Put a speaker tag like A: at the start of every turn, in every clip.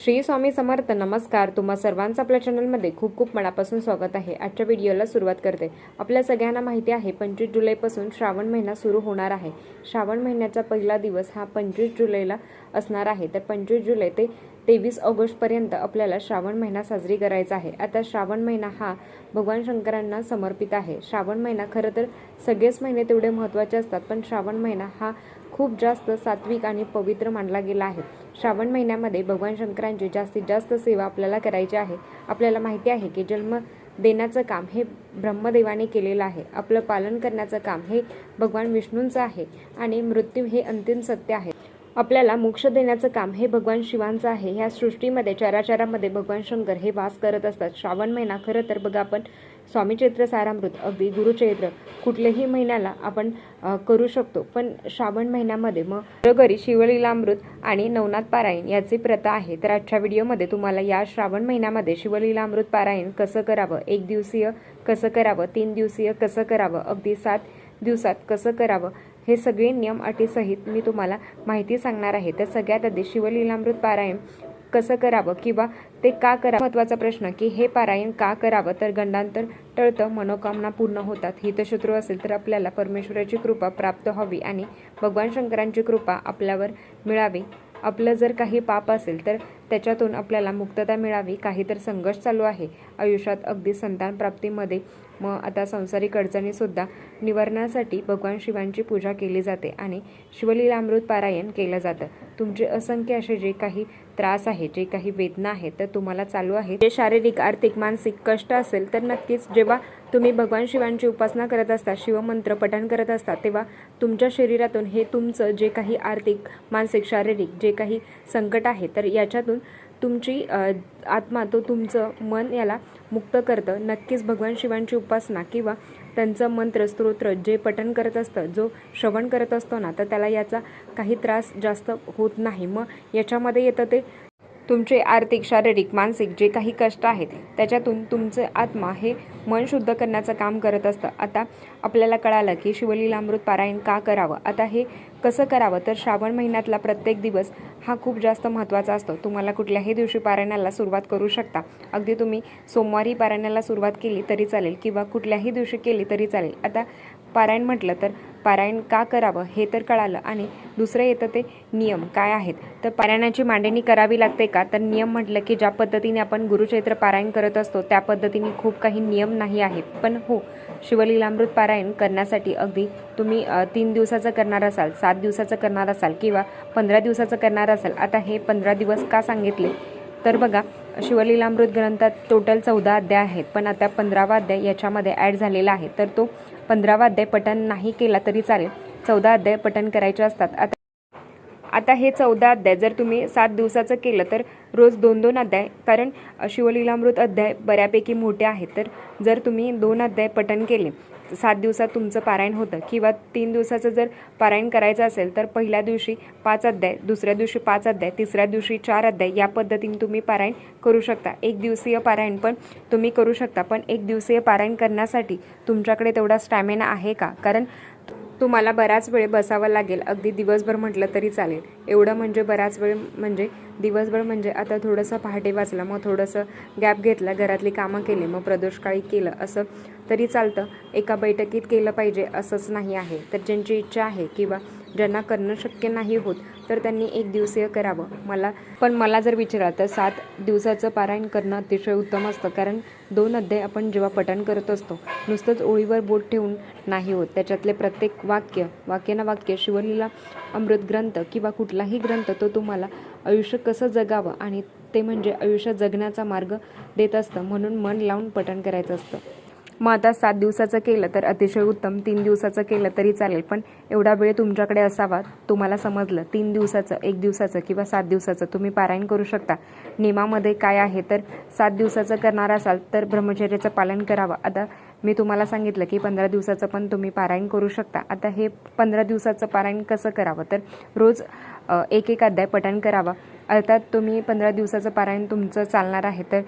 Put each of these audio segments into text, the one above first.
A: श्री स्वामी समर्थ नमस्कार. तुम्हा सर्वांचं आपल्या चॅनलमध्ये खूप खूप मनापासून स्वागत आहे. आजच्या व्हिडिओला सुरुवात करते. आपल्या सगळ्यांना माहिती आहे पंचवीस जुलैपासून श्रावण महिना सुरू होणार आहे. श्रावण महिन्याचा पहिला दिवस हा पंचवीस जुलैला असणार आहे. तर पंचवीस जुलै ते तेवीस ऑगस्टपर्यंत आपल्याला श्रावण महिना साजरी करायचा आहे. आता श्रावण महिना हा भगवान शंकरांना समर्पित आहे. श्रावण महिना खरं तर सगळेच महिने तेवढे महत्त्वाचे असतात पण श्रावण महिना हा खूप जास्त सात्विक आणि पवित्र मानला गेला आहे. श्रावण महिन्यामध्ये भगवान शंकरांची जास्तीत जास्त सेवा आपल्याला करायची आहे. आपल्याला माहिती आहे की जन्म देण्याचं काम हे ब्रह्मदेवाने केलेलं आहे. आपलं पालन करण्याचं काम हे भगवान विष्णूंचं आहे आणि मृत्यू हे अंतिम सत्य आहे. आपल्याला मोक्ष देण्याचं काम हे भगवान शिवांचं आहे. ह्या सृष्टीमध्ये चराचरामध्ये भगवान शंकर हे वास करत असतात. श्रावण महिना खरं तर बघा आपण स्वामी चैत्र सारामृत अगदी गुरुचैत्र कुठल्याही महिन्याला आपण करू शकतो. पण श्रावण महिन्यामध्ये मग घरोघरी शिवलीलामृत आणि नवनाथ पारायण याची प्रथा आहे. तर आजच्या व्हिडिओमध्ये तुम्हाला या श्रावण महिन्यामध्ये शिवलीलामृत पारायण कसं करावं एक दिवसीय कसं करावं तीन दिवसीय कसं करावं अगदी सात दिवसात कसं करावं हे सगळे नियम अटीसहित मी तुम्हाला माहिती सांगणार आहे. तर सगळ्यात आधी शिवलीलामृत पारायण कसं करावं किंवा ते का करावं? महत्त्वाचा प्रश्न की हे पारायण का करावं? तर गंडांतर टळतं मनोकामना पूर्ण होतात. हितशत्रू असेल तर आपल्याला परमेश्वराची कृपा प्राप्त व्हावी आणि भगवान शंकरांची कृपा आपल्यावर मिळावी. आपलं जर काही पाप असेल तर त्याच्यातून आपल्याला मुक्तता मिळावी काही तर संघर्ष चालू आहे. आयुष्यात अगदी संतान प्राप्तीमध्ये मग आता संसारिक अडचणीसुद्धा निवारणासाठी भगवान शिवांची पूजा केली जाते आणि शिवलीलामृत पारायण केलं जातं. तुमचे असंख्य असे जे काही त्रास आहे जे काही वेदना आहेत तर तुम्हाला चालू आहे जे शारीरिक आर्थिक मानसिक कष्ट असेल तर नक्कीच जेव्हा तुम्ही भगवान शिवांची उपासना करत असता शिवमंत्र पठण करत असता तेव्हा तुमच्या शरीरातून हे तुमचं जे काही आर्थिक मानसिक शारीरिक जे काही संकट आहे तर याच्यातून तुमची आत्मा तो तुमचं मन याला मुक्त करतं. नक्कीच भगवान शिवांची उपासना किंवा त्यांचं मंत्र स्तोत्र जे पठण करत असतं जो श्रवण करत असतो ना तर त्याला याचा काही त्रास जास्त होत नाही. मग याच्यामध्ये येतं ते तुमचे आर्थिक शारीरिक मानसिक जे काही कष्ट आहेत त्याच्यातून तुमचे आत्मा हे मन शुद्ध करण्याचं काम करत असतं. आता आपल्याला कळालं की शिवलीलामृत पारायण का करावं? आता हे कसं करावं? तर श्रावण महिन्यातला प्रत्येक दिवस हा खूप जास्त महत्त्वाचा असतो. तुम्हाला कुठल्याही दिवशी पारायणाला सुरुवात करू शकता. अगदी तुम्ही सोमवारी पारायणाला सुरुवात केली तरी चालेल किंवा कुठल्याही दिवशी केली तरी चालेल. आता पारायण म्हटलं तर पारायण का करावं हे तर कळालं. आणि दुसरं येतं ते नियम. काय आहेत? तर पारायणाची मांडणी करावी लागते का? तर नियम म्हटलं की ज्या पद्धतीने आपण गुरुचैत्र पारायण करत असतो त्या पद्धतीने खूप काही नियम नाही आहे पण हो शिवलीलामृत पारायण करण्यासाठी अगदी तुम्ही तीन दिवसाचं करणार असाल सात दिवसाचं करणार असाल किंवा पंधरा दिवसाचं करणार असाल आता हे पंधरा दिवस का सांगितले? तर बघा शिवलीलामृत ग्रंथात टोटल चौदा अध्याय आहेत पण आता पंधरावा अध्याय याच्यामध्ये ॲड झालेला आहे. तर तो पंधरावा अध्याय पठण नाही केला तरी चालेल. चौदा अध्याय पठण करायचे असतात. आता आता हे चौदा अध्याय जर तुम्ही सात दिवसाचं केलं तर रोज दोन दोन अध्याय कारण शिवलीलामृत अध्याय बऱ्यापैकी मोठे आहेत. तर जर तुम्ही दोन अध्याय पठण केले सात दिवसात तुमचं पारायण होतं किंवा तीन दिवसाचं जर पारायण करायचं असेल तर पहिल्या दिवशी पाच अध्याय दुसऱ्या दिवशी पाच अध्याय तिसऱ्या दिवशी चार अध्याय या पद्धतीने तुम्ही पारायण करू शकता. एक दिवसीय पारायण पण तुम्ही करू शकता पण एक दिवसीय पारायण करण्यासाठी तुमच्याकडे तेवढा स्टॅमिना आहे का? कारण तुम्हाला बराच वेळ बसावं लागेल. अगदी दिवसभर म्हटलं तरी चालेल. एवढं म्हणजे बराच वेळ म्हणजे दिवसभर म्हणजे आता थोडंसं पहाटे वाचलं मग थोडंसं गॅप घेतला घरातली कामं केली मग प्रदोषकाळी केलं असं तरी चालतं. एका बैठकीत केलं पाहिजे असंच नाही आहे. तर ज्यांची इच्छा आहे किंवा ज्यांना करणं शक्य नाही होत तर त्यांनी एक दिवसीय करावं. मला पण मला जर विचारा तर सात दिवसाचं पारायण करणं अतिशय उत्तम असतं कारण दोन अध्याय आपण जेव्हा पठण करत असतो नुसतंच ओळीवर बोट ठेवून नाही होत. त्याच्यातले प्रत्येक वाक्य वाक्य ना वाक्य शिवलीला अमृत ग्रंथ किंवा कुठलाही ग्रंथ तो तुम्हाला आयुष्य कसं जगावं आणि ते म्हणजे आयुष्य जगण्याचा मार्ग देत असतं म्हणून मन लावून पठण करायचं असतं. मग आता सात दिवसाचं केलं तर अतिशय उत्तम तीन दिवसाचं केलं तरी चालेल. पण एवढा वेळ तुमच्याकडे असावा तुम्हाला समजलं तीन दिवसाचं एक दिवसाचं किंवा सात दिवसाचं तुम्ही पारायण करू शकता. नियमामध्ये काय आहे? तर सात दिवसाचं करणार असाल तर ब्रह्मचर्याचं पालन करावं. आता मी तुम्हाला सांगितलं की पंधरा दिवसाचं पण तुम्ही पारायण करू शकता. आता हे पंधरा दिवसाचं पारायण कसं करावं? तर रोज एक एक अध्याय पठण करावा. अर्थात तुम्ही पंधरा दिवसाचं पारायण तुमचं चालणार आहे तर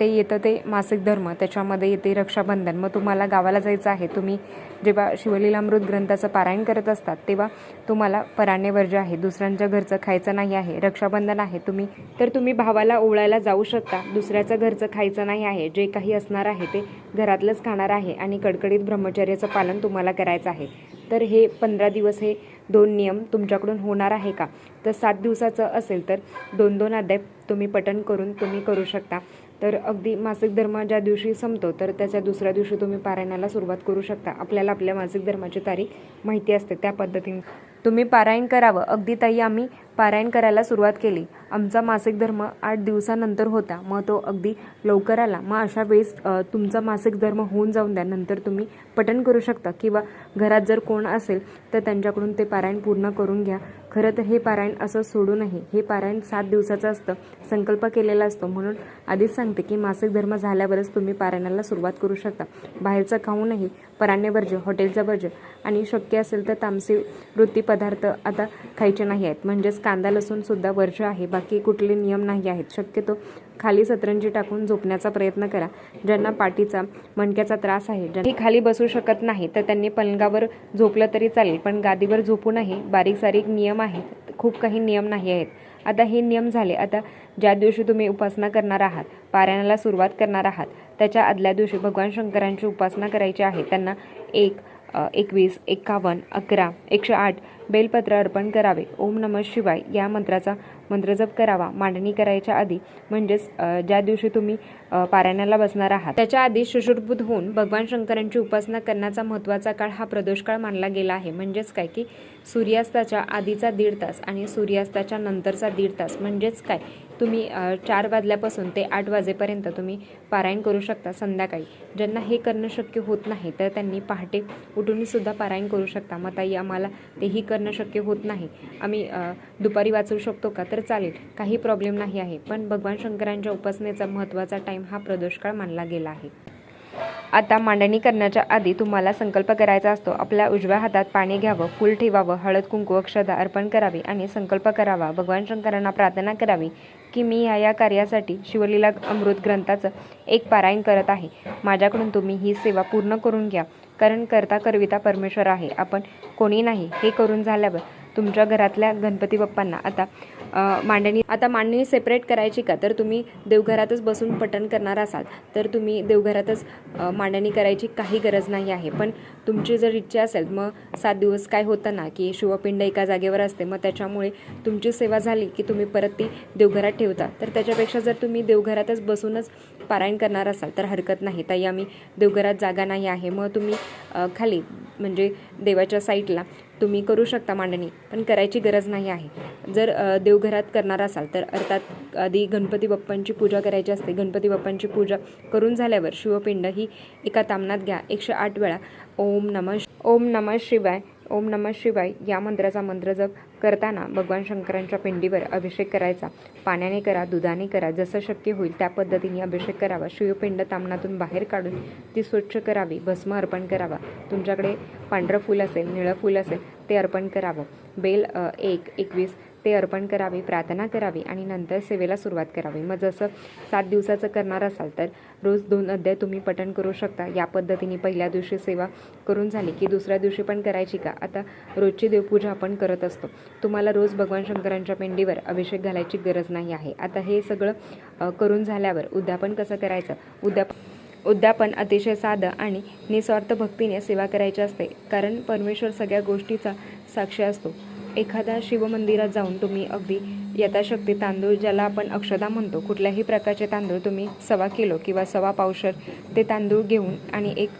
A: ते येतं ते मासिक धर्म. त्याच्यामध्ये येते रक्षाबंधन. मग तुम्हाला गावाला जायचं आहे तुम्ही जेव्हा शिवलीलामृत ग्रंथाचं पारायण करत असतात तेव्हा तुम्हाला पराणे वर्ज आहे. दुसऱ्यांच्या घरचं खायचं नाही आहे रक्षाबंधन आहे तुम्ही. तर तुम्ही भावाला ओळायला जाऊ शकता. दुसऱ्याचं घरचं खायचं नाही आहे जे काही असणार आहे ते घरातलंच खाणार आहे आणि कडकडीत ब्रह्मचर्याचं पालन तुम्हाला करायचं आहे. तर हे पंधरा दिवस हे दोन नियम तुमच्याकडून होणार आहे का? तर सात दिवसाचं असेल तर दोन दोन अध्याय तुम्ही पठण करून तुम्ही करू शकता. तर अगदी मासिक धर्म ज्या दिवशी संपतो तर त्याच्या दुसऱ्या दिवशी तुम्ही पारायणाला सुरुवात करू शकता. आपल्याला आपल्या मासिक धर्माची तारीख माहिती असते त्या पद्धतीने. तुम्ही पारायण करावं. अगदी ताई आम्ही पारायण करायला सुरुवात केली. आमचा मासिक धर्म आठ दिवसानंतर होता. मग तो अगदी लवकर आला. मग अशा वेळेस तुमचा मासिक धर्म होऊन जाऊन द्या. नंतर तुम्ही पठण करू शकता. किंवा घरात जर कोण असेल तर त्यांच्याकडून ते पारायण पूर्ण करून घ्या. खरं तर हे पारायण असं सोडू नये. हे पारायण सात दिवसाचं असतं. संकल्प केलेला असतो. म्हणून आधीच सांगते की मासिक धर्म झाल्यावरच तुम्ही पारायणाला सुरुवात करू शकता. बाहेरचं खाऊनही पराण्य वर्ज्य हॉटेलचं वर्ज्य आणि शक्य असेल तर तामसी वृत्ती पदार्थ आता खायचे नाही आहेत. म्हणजेच कांदा लसूण सुद्धा वर्ज्य आहे. बाकी कुठले नियम नाही आहेत. शक्यतो खाली सतरंजी टाकून झोपण्याचा प्रयत्न करा. ज्यांना पाठीचा मणक्याचा त्रास आहे ज्यांनी खाली बसू शकत नाही तर त्यांनी पलंगावर झोपलं तरी चालेल. पण गादीवर झोपू नाही बारीक सारीक नियम आहेत. खूप काही नियम नाही आहेत. आता हे नियम झाले. आता ज्या दिवशी तुम्ही उपासना करणार आहात पारायणाला सुरुवात करणार आहात त्याच्या आदल्या दिवशी भगवान शंकरांची उपासना करायची आहे. त्यांना एक एकवीस एकावन्न अकरा एकशे आठ बेलपत्र अर्पण करावे. ओम नमः शिवाय या मंत्राचा मंत्रजप करावा मांडणी करायच्या आधी म्हणजेच ज्या दिवशी तुम्ही पारायणाला बसणार आहात त्याच्या आधी सुश्रुतभूत होऊन भगवान शंकरांची उपासना करण्याचा महत्त्वाचा काळ हा प्रदोष काळ मानला गेला आहे. म्हणजेच काय की सूर्यास्ताच्या आधीचा दीड तास आणि सूर्यास्ताच्या नंतरचा दीड तास म्हणजेच काय? तुम्ही चार वाजल्यापासून ते आठ वाजेपर्यंत तुम्ही पारायण करू शकता संध्याकाळी. ज्यांना हे करणं शक्य होत नाही तर त्यांनी पहाटे उठूनसुद्धा पारायण करू शकता. मग ताई आम्हाला तेही करणं शक्य होत नाही. आम्ही दुपारी वाचू शकतो का? तर चालेल काही प्रॉब्लेम नाही आहे. पण भगवान शंकरांच्या उपासनेचा महत्त्वाचा टाईम हा प्रदोषकाळ मानला गेला आहे. आता मांडणी करण्याच्या आधी तुम्हाला संकल्प करायचा असतो. आपल्या उजव्या हातात पाणी घ्यावं फूल ठेवावं हळद कुंकू अक्षदा अर्पण करावी आणि संकल्प करावा. भगवान शंकरांना प्रार्थना करावी की मी या या कार्यासाठी शिवलीला अमृत ग्रंथाचं एक पारायण करत आहे. माझ्याकडून तुम्ही ही सेवा पूर्ण करून घ्या. कारण करता करविता परमेश्वर आहे. आपण कोणी नाही हे करून झाल्यावर तुमच्या घरातल्या गणपती बाप्पांना आता मांडणी आता मांडणी सेपरेट करायची का? तर तुम्ही देवघरातच बसून पठण करणार असाल. तर तुम्ही देवघरातच मांडणी करायची काही गरज नाही आहे. पण तुमची जर इच्छा असेल मग सात दिवस काय होतं ना की शिवपिंड एका जागेवर असते मग त्याच्यामुळे तुमची सेवा झाली की तुम्ही परत ती देवघरात ठेवता. तर त्याच्यापेक्षा जर तुम्ही देवघरातच बसूनच पारायण करणार असाल तर हरकत नाही. ताई आम्ही देवघरात जागा नाही आहे. मग तुम्ही खाली म्हणजे देवाच्या साईडला तुम्ही करू शकता मांडणी पण करायची गरज नाही आहे. जर देव देवघरात करणार असाल तर अर्थात आधी गणपती बाप्पांची पूजा करायची असते. गणपती बाप्पांची पूजा करून झाल्यावर शिवपिंड ही एका तामनात घ्या. एकशे आठ वेळा ओम नम ओम नम शिवाय ओम नम शिवाय या मंत्राचा मंत्र जप करताना भगवान शंकरांच्या पिंडीवर अभिषेक करायचा. पाण्याने करा दुधाने करा जसं शक्य होईल त्या पद्धतीने अभिषेक करावा. शिवपिंड तामनातून बाहेर काढून ती स्वच्छ करावी. भस्म अर्पण करावा. तुमच्याकडे पांढरं फूल असेल निळं फूल असेल ते अर्पण करावं. बेल एक एकवीस ते अर्पण करावे प्रार्थना करावी आणि नंतर सेवेला सुरुवात करावी. मग जसं सात दिवसाचं करणार असाल तर रोज दोन अध्याय तुम्ही पठण करू शकता. या पद्धतीने पहिल्या दिवशी सेवा करून झाली की दुसऱ्या दिवशी पण करायची का? आता रोजची देवपूजा आपण करत असतो. तुम्हाला रोज भगवान शंकरांच्या पेंडीवर अभिषेक घालायची गरज नाही आहे. आता हे सगळं करून झाल्यावर उद्यापन कसं करायचं? उद्याप उद्यापन अतिशय साधं आणि निस्वार्थ भक्तीने सेवा करायची असते. कारण परमेश्वर सगळ्या गोष्टीचा साक्षी असतो. एखाद्या शिवमंदिरात जाऊन तुम्ही अगदी यथाशक्ती तांदूळ ज्याला आपण अक्षदा म्हणतो कुठल्याही प्रकारचे तांदूळ तुम्ही सवा किलो किंवा सवा पावशर ते तांदूळ घेऊन आणि एक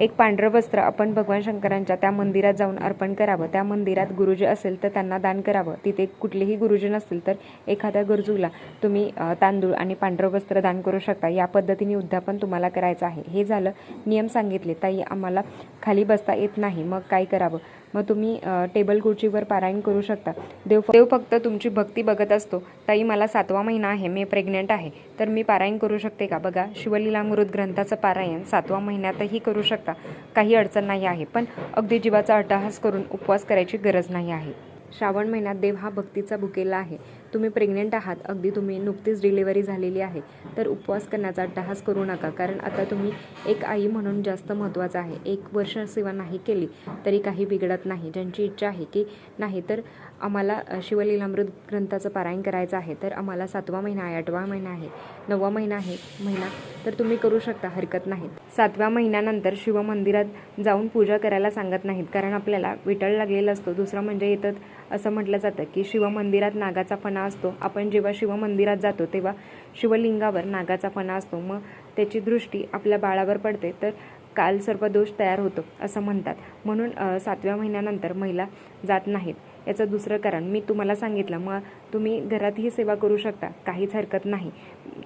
A: एक पांढरं वस्त्र आपण भगवान शंकरांच्या त्या मंदिरात जाऊन अर्पण करावं. त्या मंदिरात गुरुजी असेल तर त्यांना दान करावं. तिथे कुठलेही गुरुजी नसतील तर एखाद्या गरजूला तुम्ही तांदूळ आणि पांढरं वस्त्र दान करू शकता. या पद्धतीने उद्यापन तुम्हाला करायचं आहे. हे झालं नियम सांगितले. ताई आम्हाला खाली बसता येत नाही. मग काय करावं? मग तुम्ही टेबल खुर्चीवर पारायण करू शकता. देव देव फक्त तुमची भक्ती बघत असतो. ताई मला सातवा महिना आहे मी प्रेग्नेंट आहे. तर मी पारायण करू शकते का? बघा शिवलीलामृत ग्रंथाचं पारायण सातवा महिन्यातही करू शकता. काही अडचण नाही आहे पण अगदी जीवाचा अट्टहास करून उपवास करायची गरज नाही आहे. श्रावण महिन्यात देव हा भक्तीचा भुकेला आहे. तुम्ही प्रेग्नेंट आहात अगदी तुम्ही नुकतीच डिलिव्हरी झालेली आहे तर उपवास करण्याचा अट्टहास करू नका. कारण आता तुम्ही एक आई म्हणून जास्त महत्त्वाचं आहे. एक वर्ष सेवा नाही केली तरी काही बिघडत नाही. ज्यांची इच्छा आहे की नाही तर आम्हाला शिवलीलामृत ग्रंथाचं पारायण करायचं आहे तर आम्हाला सातवा महिना आहे आठवा महिना आहे नववा महिना आहे महिना तर तुम्ही करू शकता हरकत नाही. सातव्या महिन्यानंतर शिवमंदिरात जाऊन पूजा करायला सांगत नाहीत कारण आपल्याला विटळ लागलेला असतो. दुसरं म्हणजे येतात असं म्हटलं जातं की शिवमंदिरात नागाचा फणा असतो. आपण जेव्हा शिवमंदिरात जातो तेव्हा शिवलिंगावर नागाचा फणा असतो. मग त्याची दृष्टी आपल्या बाळावर पडते तर काल सर्पदोष तयार होतो असं म्हणतात. म्हणून सातव्या महिन्यानंतर महिला जात नाहीत. याचं दुसरं कारण मी तुम्हाला सांगितलं मग तुम्ही घरातही सेवा करू शकता काहीच हरकत नाही.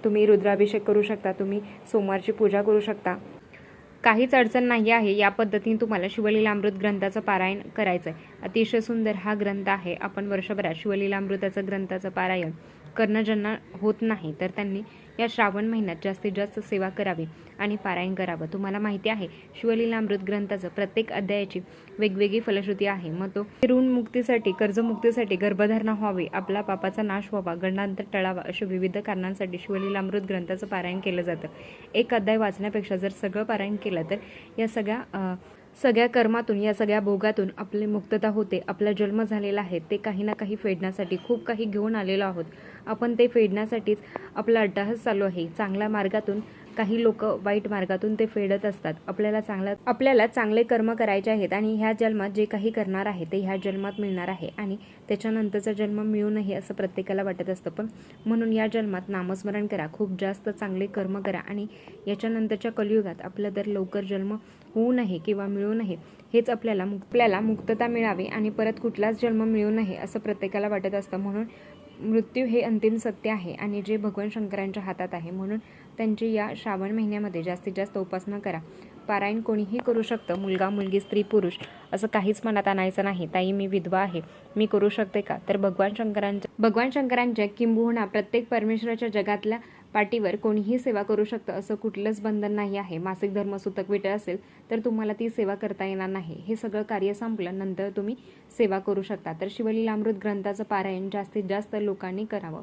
A: तुम्ही रुद्राभिषेक करू शकता तुम्ही सोमवारची पूजा करू शकता. काहीच अडचण नाही आहे. या पद्धतीने तुम्हाला शिवलीलामृत ग्रंथाचं पारायण करायचं आहे अतिशय सुंदर हा ग्रंथ आहे. आपण वर्षभरात शिवलीलामृताचं ग्रंथाचं पारायण करणं ज्यांना होत नाही तर त्यांनी या श्रावण महिन्यात जास्तीत जास्त सेवा करावी आणि पारायण करावं. तुम्हाला माहिती आहे शिवलीलामृत ग्रंथाचं प्रत्येक अध्यायाची वेगवेगळी फलश्रुती आहे. मग तो ऋण मुक्तीसाठी कर्जमुक्तीसाठी गर्भधारणा व्हावी आपला पापाचा नाश व्हावा गणांतर टळावा अशा विविध कारणांसाठी शिवलीलामृत ग्रंथाचं पारायण केलं जातं. एक अध्याय वाचण्यापेक्षा जर सगळं पारायण केलं तर या सगळ्या सगळ्या कर्मातून या सगळ्या भोगातून आपली मुक्तता होते. आपला जन्म झालेला आहे. ते काही ना काही फेडण्यासाठी खूप काही घेऊन आलेलो आहोत. आपण ते फेडण्यासाठीच आपला अट्टाहस चालू आहे. चांगल्या मार्गातून काही लोक वाईट मार्गातून ते फेडत असतात. आपल्याला चांगला आपल्याला चांगले कर्म करायचे आहेत आणि ह्या जन्मात जे काही करणार आहे ते ह्या जन्मात मिळणार आहे आणि त्याच्यानंतरचा जन्म मिळू नये असं प्रत्येकाला वाटत असतं. पण म्हणून या जन्मात नामस्मरण करा खूप जास्त चांगले कर्म करा आणि याच्यानंतरच्या कलियुगात आपला तर लवकर जन्म होऊ नये किंवा मिळू नये हेच आपल्याला मुक आपल्याला मुक्तता मिळावी आणि परत कुठलाच जन्म मिळू नये असं प्रत्येकाला वाटत असतं. म्हणून मृत्यू हे अंतिम सत्य आहे आणि जे भगवान शंकरांच्या हातात आहे. म्हणून त्यांची या श्रावण महिन्यामध्ये जास्तीत जास्त उपासना करा. पारायण कोणीही करू शकतं. मुलगा मुलगी स्त्री पुरुष असं काहीच मनात आणायचं नाही. ताई मी विधवा आहे. मी करू शकते का? तर भगवान शंकरांच्या भगवान शंकरांच्या किंबहुना प्रत्येक परमेश्वराच्या जगातल्या पाठीवर कोणीही सेवा करू शकतं असं कुठलंच बंधन नाही आहे. मासिक धर्म सुतक विटळ असेल तर तुम्हाला ती सेवा करता येणार नाही. हे सगळं कार्य संपलं नंतर तुम्ही सेवा करू शकता. तर शिवलीलामृत ग्रंथाचं पारायण जास्तीत जास्त लोकांनी करावं.